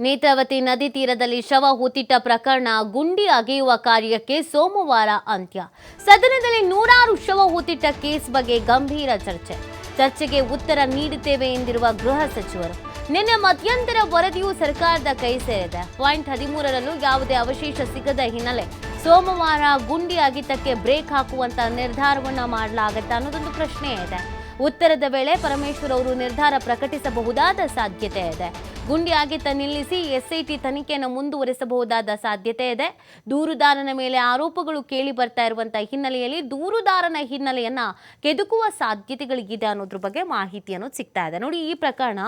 ನೇತ್ರಾವತಿ ನದಿ ತೀರದಲ್ಲಿ ಶವ ಹೂತಿಟ್ಟ ಪ್ರಕರಣ ಗುಂಡಿ ಅಗೆಯುವ ಕಾರ್ಯಕ್ಕೆ ಸೋಮವಾರ ಅಂತ್ಯ. ಸದನದಲ್ಲಿ ನೂರಾರು ಶವ ಹೂತಿಟ್ಟ ಕೇಸ್ ಬಗ್ಗೆ ಗಂಭೀರ ಚರ್ಚೆ. ಚರ್ಚೆಗೆ ಉತ್ತರ ನೀಡುತ್ತೇವೆ ಎಂದಿರುವ ಗೃಹ ಸಚಿವರು, ನಿನ್ನೆ ಮಧ್ಯಂತರ ವರದಿಯು ಸರ್ಕಾರದ ಕೈ ಸೇರಿದೆ. ಪಾಯಿಂಟ್ ಹದಿಮೂರರಲ್ಲೂ ಯಾವುದೇ ಅವಶೇಷ ಸಿಗದ ಹಿನ್ನೆಲೆ ಸೋಮವಾರ ಗುಂಡಿ ಅಗಿತಕ್ಕೆ ಬ್ರೇಕ್ ಹಾಕುವಂತ ನಿರ್ಧಾರವನ್ನ ಮಾಡಲಾಗತ್ತೆ ಅನ್ನೋದೊಂದು ಪ್ರಶ್ನೆ ಇದೆ. ಉತ್ತರದ ವೇಳೆ ಪರಮೇಶ್ವರ್ ಅವರು ನಿರ್ಧಾರ ಪ್ರಕಟಿಸಬಹುದಾದ ಸಾಧ್ಯತೆ ಇದೆ. ಗುಂಡಿ ಅಗಿತ ನಿಲ್ಲಿಸಿ ಎಸ್ಐಟಿ ತನಿಖೆಯನ್ನು ಮುಂದುವರಿಸಬಹುದಾದ ಸಾಧ್ಯತೆ ಇದೆ. ದೂರುದಾರನ ಮೇಲೆ ಆರೋಪಗಳು ಕೇಳಿ ಬರ್ತಾ ಇರುವಂತಹ ಹಿನ್ನೆಲೆಯಲ್ಲಿ ದೂರುದಾರನ ಹಿನ್ನೆಲೆಯನ್ನ ಕೆದುಕುವ ಸಾಧ್ಯತೆಗಳಿಗಿದೆ ಅನ್ನೋದ್ರ ಬಗ್ಗೆ ಮಾಹಿತಿಯನ್ನು ಸಿಗ್ತಾ ಇದೆ. ನೋಡಿ, ಈ ಪ್ರಕರಣ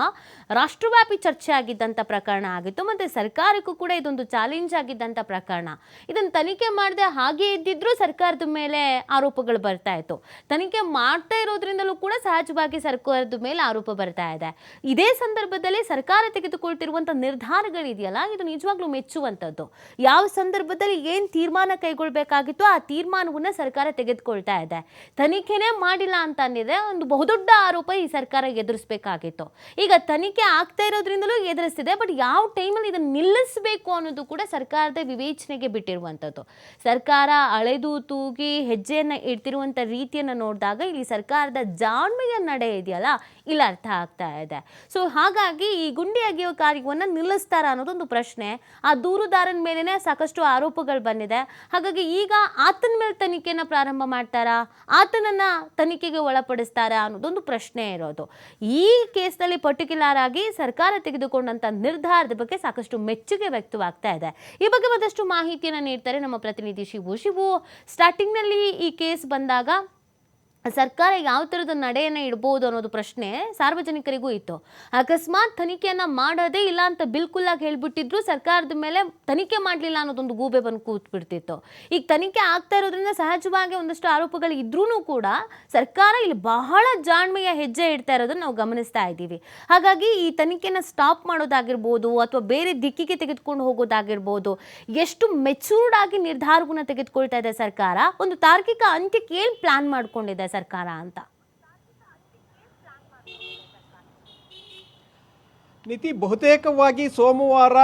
ರಾಷ್ಟ್ರವ್ಯಾಪಿ ಚರ್ಚೆ ಆಗಿದ್ದಂಥ ಪ್ರಕರಣ ಆಗಿತ್ತು. ಮತ್ತೆ ಸರ್ಕಾರಕ್ಕೂ ಕೂಡ ಇದೊಂದು ಚಾಲೆಂಜ್ ಆಗಿದ್ದಂಥ ಪ್ರಕರಣ. ಇದನ್ನು ತನಿಖೆ ಮಾಡದೆ ಹಾಗೆ ಇದ್ದಿದ್ರು ಸರ್ಕಾರದ ಮೇಲೆ ಆರೋಪಗಳು ಬರ್ತಾ ಇತ್ತು. ತನಿಖೆ ಮಾಡ್ತಾ ಇರೋದ್ರಿಂದಲೂ ಕೂಡ ಸಹಜವಾಗಿ ಸರ್ಕಾರದ ಮೇಲೆ ಆರೋಪ ಬರ್ತಾ ಇದೆ. ಇದೇ ಸಂದರ್ಭದಲ್ಲಿ ಸರ್ಕಾರ ತೆಗೆದುಕೊಳ್ತಿರುವಂಥ ನಿರ್ಧಾರಗಳಿದೆಯಲ್ಲ, ಇದು ನಿಜವಾಗ್ಲೂ ಮೆಚ್ಚುವಂಥದ್ದು ಯಾವ ಸಂದರ್ಭದಲ್ಲಿ ಏನು ತೀರ್ಮಾನ ಕೈಗೊಳ್ಬೇಕಾಗಿತ್ತು ಆ ತೀರ್ಮಾನವನ್ನ ಸರ್ಕಾರ ತೆಗೆದುಕೊಳ್ತಾ ಇದೆ. ತನಿಖೆನೇ ಮಾಡಿಲ್ಲ ಅಂತ ಅಂದಿದೆ ಒಂದು ಬಹುದೊಡ್ಡ ಆರೋಪ ಈ ಸರ್ಕಾರ ಎದುರಿಸಬೇಕಾಗಿತ್ತು. ಈಗ ತನಿಖೆ ಆಗ್ತಾ ಇರೋದ್ರಿಂದಲೂ ಎದುರಿಸ್ತಿದೆ, ಬಟ್ ಯಾವ ಟೈಮಲ್ಲಿ ಇದನ್ನು ನಿಲ್ಲಿಸಬೇಕು ಅನ್ನೋದು ಕೂಡ ಸರ್ಕಾರದ ವಿವೇಚನೆಗೆ ಬಿಟ್ಟಿರುವಂಥದ್ದು ಸರ್ಕಾರ ಅಳೆದು ತೂಗಿ ಹೆಜ್ಜೆಯನ್ನು ಇಡ್ತಿರುವಂಥ ರೀತಿಯನ್ನು ನೋಡಿದಾಗ ಇಲ್ಲಿ ಸರ್ಕಾರದ ಜಾಣ್ಮೆಯ ನಡೆ ಇದೆಯಲ್ಲ, ಇಲ್ಲಿ ಅರ್ಥ ಆಗ್ತಾ ಇದೆ. ಸೊ ಹಾಗಾಗಿ ಈ ಗುಂಡಿ ಅಗೆಯೋ ಕಾರ್ಯವನ್ನು ನಿಲ್ಲಿಸ್ತಾರ ಅನ್ನೋದೊಂದು ಪ್ರಶ್ನೆ. ಆ ದೂರುದಾರನ ಮೇಲೇ ಸಾಕಷ್ಟು ಆರೋಪಗಳು ಬಂದಿದೆ. ಹಾಗಾಗಿ ಈಗ ಆತನ ಮೇಲೆ ತನಿಖೆನ ಪ್ರಾರಂಭ ಮಾಡ್ತಾರಾ? ಆತನನ್ನ ತನಿಖೆಗೆ ಒಳಪಡಿಸ್ತಾರಾ ಅನ್ನೋದೊಂದು ಪ್ರಶ್ನೆ ಇರೋದು. ಈ ಕೇಸ್ನಲ್ಲಿ ಪರ್ಟಿಕ್ಯುಲರ್ ಆಗಿ ಸರ್ಕಾರ ತೆಗೆದುಕೊಂಡಂತ ನಿರ್ಧಾರದ ಬಗ್ಗೆ ಸಾಕಷ್ಟು ಮೆಚ್ಚುಗೆ ವ್ಯಕ್ತವಾಗ್ತಾ ಇದೆ. ಈ ಬಗ್ಗೆ ಮತ್ತಷ್ಟು ಮಾಹಿತಿಯನ್ನು ನೀಡ್ತಾರೆ ನಮ್ಮ ಪ್ರತಿನಿಧಿ ಶಿವು. ಶಿವು ಸ್ಟಾರ್ಟಿಂಗ್ನಲ್ಲಿ ಈ ಕೇಸ್ ಬಂದಾಗ ಸರ್ಕಾರ ಯಾವ ಥರದ ನಡೆಯನ್ನು ಇಡ್ಬೋದು ಅನ್ನೋದು ಪ್ರಶ್ನೆ ಸಾರ್ವಜನಿಕರಿಗೂ ಇತ್ತು. ಅಕಸ್ಮಾತ್ ತನಿಖೆಯನ್ನು ಮಾಡೋದೇ ಇಲ್ಲ ಅಂತ ಬಿಲ್ಕುಲ್ಲಾಗಿ ಹೇಳ್ಬಿಟ್ಟಿದ್ರು, ಸರ್ಕಾರದ ಮೇಲೆ ತನಿಖೆ ಮಾಡಲಿಲ್ಲ ಅನ್ನೋದೊಂದು ಗೂಬೆ ಬಂದು ಕೂತ್ಬಿಡ್ತಿತ್ತು. ಈಗ ತನಿಖೆ ಆಗ್ತಾ ಇರೋದ್ರಿಂದ ಸಹಜವಾಗಿ ಒಂದಷ್ಟು ಆರೋಪಗಳು ಇದ್ರೂ ಕೂಡ ಸರ್ಕಾರ ಇಲ್ಲಿ ಬಹಳ ಜಾಣ್ಮೆಯ ಹೆಜ್ಜೆ ಇಡ್ತಾ ಇರೋದನ್ನು ನಾವು ಗಮನಿಸ್ತಾ ಇದ್ದೀವಿ. ಹಾಗಾಗಿ ಈ ತನಿಖೆನ ಸ್ಟಾಪ್ ಮಾಡೋದಾಗಿರ್ಬೋದು ಅಥವಾ ಬೇರೆ ದಿಕ್ಕಿಗೆ ತೆಗೆದುಕೊಂಡು ಹೋಗೋದಾಗಿರ್ಬೋದು, ಎಷ್ಟು ಮೆಚೂರ್ಡ್ ಆಗಿ ನಿರ್ಧಾರವನ್ನು ತೆಗೆದುಕೊಳ್ತಾ ಇದೆ ಸರ್ಕಾರ, ಒಂದು ತಾರ್ಕಿಕ ಅಂತ್ಯಕ್ಕೆ ಏನು ಪ್ಲಾನ್ ಮಾಡ್ಕೊಂಡಿದೆ ಸರ್ಕಾರ ಅಂತ. ನಿತಿ ಬಹುತೇಕವಾಗಿ ಸೋಮವಾರ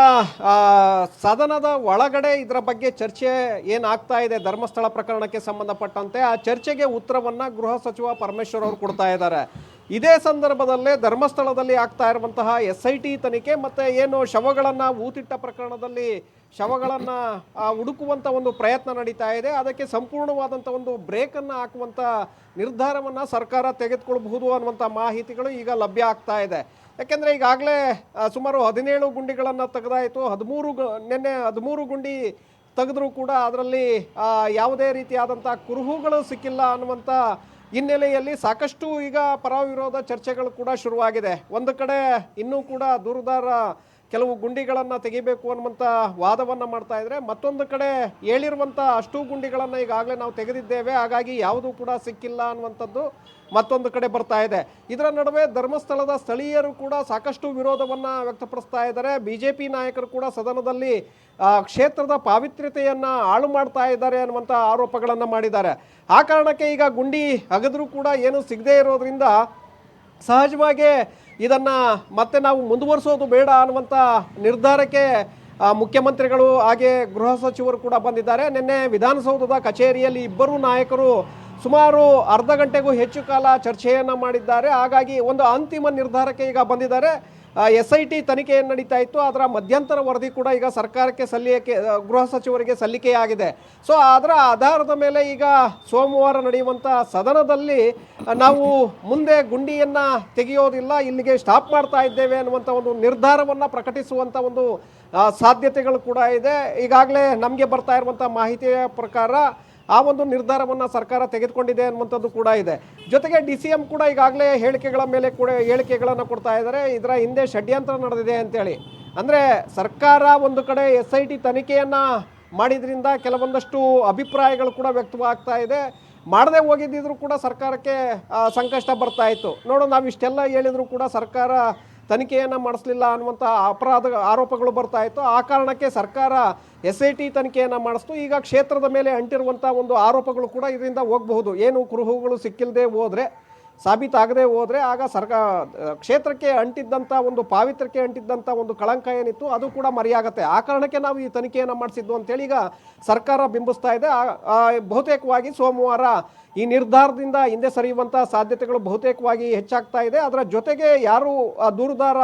ಸದನದ ಒಳಗಡೆ ಇದರ ಬಗ್ಗೆ ಚರ್ಚೆ ಏನಾಗ್ತಾ ಇದೆ, ಧರ್ಮಸ್ಥಳ ಪ್ರಕರಣಕ್ಕೆ ಸಂಬಂಧಪಟ್ಟಂತೆ ಆ ಚರ್ಚೆಗೆ ಉತ್ತರವನ್ನು ಗೃಹ ಸಚಿವ ಪರಮೇಶ್ವರ್ ಅವರು ಕೊಡ್ತಾ ಇದ್ದಾರೆ. ಇದೇ ಸಂದರ್ಭದಲ್ಲೇ ಧರ್ಮಸ್ಥಳದಲ್ಲಿ ಆಗ್ತಾ ಇರುವಂತಹ ಎಸ್ ಐ ಟಿ ತನಿಖೆ ಮತ್ತೆ ಏನು ಶವಗಳನ್ನು ಊತಿಟ್ಟ ಪ್ರಕರಣದಲ್ಲಿ ಶವಗಳನ್ನ ಆ, ಹುಡುಕುವಂತ ಒಂದು ಪ್ರಯತ್ನ ನಡೀತಾ ಇದೆ. ಅದಕ್ಕೆ ಸಂಪೂರ್ಣವಾದಂಥ ಒಂದು ಬ್ರೇಕನ್ನು ಹಾಕುವಂತ ನಿರ್ಧಾರವನ್ನ ಸರ್ಕಾರ ತೆಗೆದುಕೊಳ್ಬಹುದು ಅನ್ನುವಂಥ ಮಾಹಿತಿಗಳು ಈಗ ಲಭ್ಯ ಆಗ್ತಾ ಇದೆ. ಯಾಕೆಂದ್ರೆ ಈಗಾಗಲೇ ಸುಮಾರು ಹದಿನೇಳು ಗುಂಡಿಗಳನ್ನು ತೆಗೆದಾಯಿತು. ಹದಿಮೂರು ನಿನ್ನೆ ಹದಿಮೂರು ಗುಂಡಿ ತೆಗೆದ್ರೂ ಕೂಡ ಅದರಲ್ಲಿ ಯಾವುದೇ ರೀತಿಯಾದಂಥ ಕುರುಹುಗಳು ಸಿಕ್ಕಿಲ್ಲ ಅನ್ನುವಂಥ ಹಿನ್ನೆಲೆಯಲ್ಲಿ ಸಾಕಷ್ಟು ಈಗ ಪರ ವಿರೋಧ ಚರ್ಚೆಗಳು ಕೂಡ ಶುರುವಾಗಿದೆ. ಒಂದು ಕಡೆ ಇನ್ನೂ ಕೂಡ ದೂರದಾರ ಕೆಲವು ಗುಂಡಿಗಳನ್ನು ತೆಗಿಬೇಕು ಅನ್ನುವಂಥ ವಾದವನ್ನು ಮಾಡ್ತಾ ಇದ್ರೆ ಮತ್ತೊಂದು ಕಡೆ ಹೇಳಿರುವಂಥ ಅಷ್ಟು ಗುಂಡಿಗಳನ್ನು ಈಗಾಗಲೇ ನಾವು ತೆಗೆದಿದ್ದೇವೆ. ಹಾಗಾಗಿ ಯಾವುದೂ ಕೂಡ ಸಿಕ್ಕಿಲ್ಲ ಅನ್ನುವಂಥದ್ದು ಮತ್ತೊಂದು ಕಡೆ ಬರ್ತಾ ಇದೆ. ಇದರ ನಡುವೆ ಧರ್ಮಸ್ಥಳದ ಸ್ಥಳೀಯರು ಕೂಡ ಸಾಕಷ್ಟು ವಿರೋಧವನ್ನು ವ್ಯಕ್ತಪಡಿಸ್ತಾ ಇದ್ದಾರೆ. ಬಿಜೆಪಿ ನಾಯಕರು ಕೂಡ ಸದನದಲ್ಲಿ ಕ್ಷೇತ್ರದ ಪಾವಿತ್ರ್ಯತೆಯನ್ನು ಹಾಳು ಮಾಡ್ತಾ ಇದ್ದಾರೆ ಅನ್ನುವಂಥ ಆರೋಪಗಳನ್ನು ಮಾಡಿದ್ದಾರೆ. ಆ ಕಾರಣಕ್ಕೆ ಈಗ ಗುಂಡಿ ಅಗದರೂ ಕೂಡ ಏನು ಸಿಗದೇ ಇರೋದ್ರಿಂದ ಸಹಜವಾಗಿ ಇದನ್ನ ಮತ್ತೆ ನಾವು ಮುಂದುವರಿಸೋದು ಬೇಡ ಅನ್ನುವಂಥ ನಿರ್ಧಾರಕ್ಕೆ ಮುಖ್ಯಮಂತ್ರಿಗಳು ಹಾಗೆ ಗೃಹ ಸಚಿವರು ಕೂಡ ಬಂದಿದ್ದಾರೆ. ನಿನ್ನೆ ವಿಧಾನಸೌಧದ ಕಚೇರಿಯಲ್ಲಿ ಇಬ್ಬರು ನಾಯಕರು ಸುಮಾರು ಅರ್ಧ ಗಂಟೆಗೂ ಹೆಚ್ಚು ಕಾಲ ಚರ್ಚೆಯನ್ನು ಮಾಡಿದ್ದಾರೆ. ಹಾಗಾಗಿ ಒಂದು ಅಂತಿಮ ನಿರ್ಧಾರಕ್ಕೆ ಈಗ ಬಂದಿದ್ದಾರೆ. ಎಸ್ ಐ ಟಿ ತನಿಖೆಯನ್ನು ನಡೀತಾ ಇತ್ತು. ಅದರ ಮಧ್ಯಂತರ ವರದಿ ಕೂಡ ಈಗ ಸರ್ಕಾರಕ್ಕೆ ಸಲ್ಲಿಕೆ ಗೃಹ ಸಚಿವರಿಗೆ ಸಲ್ಲಿಕೆಯಾಗಿದೆ ಸೊ ಅದರ ಆಧಾರದ ಮೇಲೆ ಈಗ ಸೋಮವಾರ ನಡೆಯುವಂಥ ಸದನದಲ್ಲಿ ನಾವು ಮುಂದೆ ಗುಂಡಿಯನ್ನು ತೆಗೆಯೋದಿಲ್ಲ, ಇಲ್ಲಿಗೆ ಸ್ಟಾಪ್ ಮಾಡ್ತಾ ಇದ್ದೇವೆ ಅನ್ನುವಂಥ ಒಂದು ನಿರ್ಧಾರವನ್ನು ಪ್ರಕಟಿಸುವಂಥ ಒಂದು ಸಾಧ್ಯತೆಗಳು ಕೂಡ ಇದೆ. ಈಗಾಗಲೇ ನಮಗೆ ಬರ್ತಾ ಇರುವಂಥ ಮಾಹಿತಿಯ ಪ್ರಕಾರ ಆ ಒಂದು ನಿರ್ಧಾರವನ್ನು ಸರ್ಕಾರ ತೆಗೆದುಕೊಂಡಿದೆ ಅನ್ನುವಂಥದ್ದು ಕೂಡ ಇದೆ. ಜೊತೆಗೆ ಡಿ ಸಿ ಎಂ ಕೂಡ ಈಗಾಗಲೇ ಹೇಳಿಕೆಗಳ ಮೇಲೆ ಕೂಡ ಹೇಳಿಕೆಗಳನ್ನು ಕೊಡ್ತಾ ಇದ್ದಾರೆ. ಇದರ ಹಿಂದೆ ಷಡ್ಯಂತ್ರ ನಡೆದಿದೆ ಅಂತೇಳಿ. ಅಂದರೆ ಸರ್ಕಾರ ಒಂದು ಕಡೆ ಎಸ್ ಐ ಟಿ ತನಿಖೆಯನ್ನು ಮಾಡಿದ್ರಿಂದ ಕೆಲವೊಂದಷ್ಟು ಅಭಿಪ್ರಾಯಗಳು ಕೂಡ ವ್ಯಕ್ತವಾಗ್ತಾ ಇದೆ. ಮಾಡದೆ ಹೋಗಿದ್ದಿದ್ರು ಕೂಡ ಸರ್ಕಾರಕ್ಕೆ ಸಂಕಷ್ಟ ಬರ್ತಾ ಇತ್ತು. ನೋಡು ನಾವು ಇಷ್ಟೆಲ್ಲ ಹೇಳಿದರೂ ಕೂಡ ಸರ್ಕಾರ ತನಿಖೆಯನ್ನು ಮಾಡಿಸ್ಲಿಲ್ಲ ಅನ್ನುವಂಥ ಅಪರಾಧ ಆರೋಪಗಳು ಬರ್ತಾ ಇತ್ತು. ಆ ಕಾರಣಕ್ಕೆ ಸರ್ಕಾರ ಎಸ್ ಐ ಟಿ ತನಿಖೆಯನ್ನು ಮಾಡಿಸ್ತು. ಈಗ ಕ್ಷೇತ್ರದ ಮೇಲೆ ಅಂಟಿರುವಂಥ ಒಂದು ಆರೋಪಗಳು ಕೂಡ ಇದರಿಂದ ಹೋಗಬಹುದು. ಏನು ಕುರುಹುಗಳು ಸಿಕ್ಕಿಲ್ಲದೆ ಹೋದರೆ ಸಾಬೀತಾಗದೆ ಹೋದರೆ ಆಗ ಸರ್ಕಾ ಕ್ಷೇತ್ರಕ್ಕೆ ಅಂಟಿದ್ದಂಥ ಒಂದು ಪಾವಿತ್ರಕ್ಕೆ ಅಂಟಿದ್ದಂಥ ಒಂದು ಕಳಂಕ ಏನಿತ್ತು, ಅದು ಕೂಡ ಮರೆಯಾಗತ್ತೆ. ಆ ಕಾರಣಕ್ಕೆ ನಾವು ಈ ತನಿಖೆಯನ್ನು ಮಾಡಿಸಿದ್ದು ಅಂತೇಳಿ ಈಗ ಸರ್ಕಾರ ಬಿಂಬಿಸ್ತಾ ಇದೆ. ಬಹುತೇಕವಾಗಿ ಸೋಮವಾರ ಈ ನಿರ್ಧಾರದಿಂದ ಹಿಂದೆ ಸರಿಯುವಂಥ ಸಾಧ್ಯತೆಗಳು ಬಹುತೇಕವಾಗಿ ಹೆಚ್ಚಾಗ್ತಾ ಇದೆ. ಅದರ ಜೊತೆಗೆ ಯಾರು ದೂರುದಾರ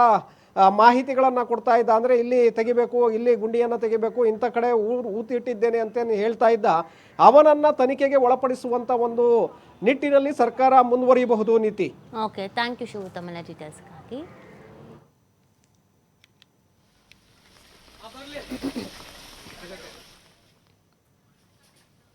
ಮಾಹಿತಿಗಳನ್ನು ಕೊಡ್ತಾ ಇದ್ದ. ಅಂದರೆ ಇಲ್ಲಿ ತೆಗಿಬೇಕು ಇಲ್ಲಿ ಗುಂಡಿಯನ್ನು ತೆಗಿಬೇಕು ಇಂಥ ಕಡೆ ಊರು ಊತಿಟ್ಟಿದ್ದೇನೆ ಅಂತೇನು ಹೇಳ್ತಾ ಇದ್ದ. ಅವನನ್ನು ತನಿಖೆಗೆ ಒಳಪಡಿಸುವಂಥ ಒಂದು ನಿಟ್ಟಿನಲ್ಲಿ ಸರ್ಕಾರ ಮುಂದುವರಿಯಬಹುದು ನೀತಿ. Okay thank you Shivu ಡೀಟೇಲ್ಸ್ಗಾಗಿ